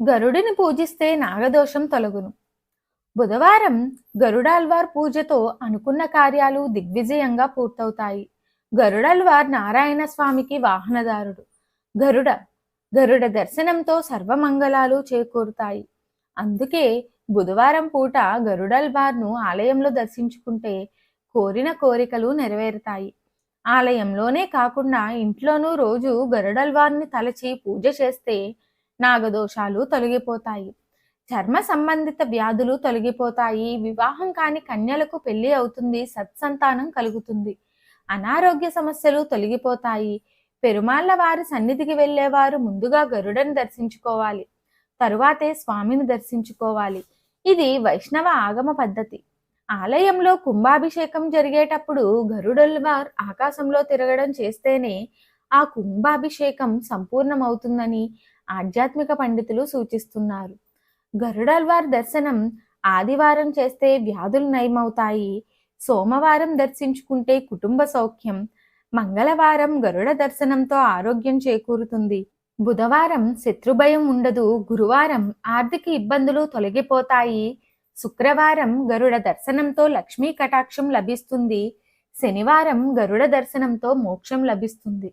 గరుడిని పూజిస్తే నాగదోషం తొలగును. బుధవారం గరుడాల్వార్ పూజతో అనుకున్న కార్యాలు దిగ్విజయంగా పూర్తవుతాయి. గరుడల్వార్ నారాయణ స్వామికి వాహనదారుడు. గరుడ గరుడ దర్శనంతో సర్వమంగళాలు చేకూరుతాయి. అందుకే బుధవారం పూట గరుడల్వార్ను ఆలయంలో దర్శించుకుంటే కోరిన కోరికలు నెరవేరుతాయి. ఆలయంలోనే కాకుండా ఇంట్లోనూ రోజు గరుడల్వార్ని తలచి పూజ చేస్తే నాగదోషాలు తొలగిపోతాయి. చర్మ సంబంధిత వ్యాధులు తొలగిపోతాయి. వివాహం కాని కన్యలకు పెళ్ళి అవుతుంది. సత్సంతానం కలుగుతుంది. అనారోగ్య సమస్యలు తొలగిపోతాయి. పెరుమాళ్ళ వారి సన్నిధికి వెళ్ళేవారు ముందుగా గరుడని దర్శించుకోవాలి. తరువాతే స్వామిని దర్శించుకోవాలి. ఇది వైష్ణవ ఆగమ పద్ధతి. ఆలయంలో కుంభాభిషేకం జరిగేటప్పుడు గరుడల్వార్ ఆకాశంలో తిరగడం చేస్తేనే ఆ కుంభాభిషేకం సంపూర్ణమవుతుందని ఆధ్యాత్మిక పండితులు సూచిస్తున్నారు. గరుడల్వార్ దర్శనం ఆదివారం చేస్తే వ్యాధులు నయమవుతాయి. సోమవారం దర్శించుకుంటే కుటుంబ సౌఖ్యం. మంగళవారం గరుడ దర్శనంతో ఆరోగ్యం చేకూరుతుంది. బుధవారం శత్రుభయం ఉండదు. గురువారం ఆర్థిక ఇబ్బందులు తొలగిపోతాయి. శుక్రవారం గరుడ దర్శనంతో లక్ష్మీ కటాక్షం లభిస్తుంది. శనివారం గరుడ దర్శనంతో మోక్షం లభిస్తుంది.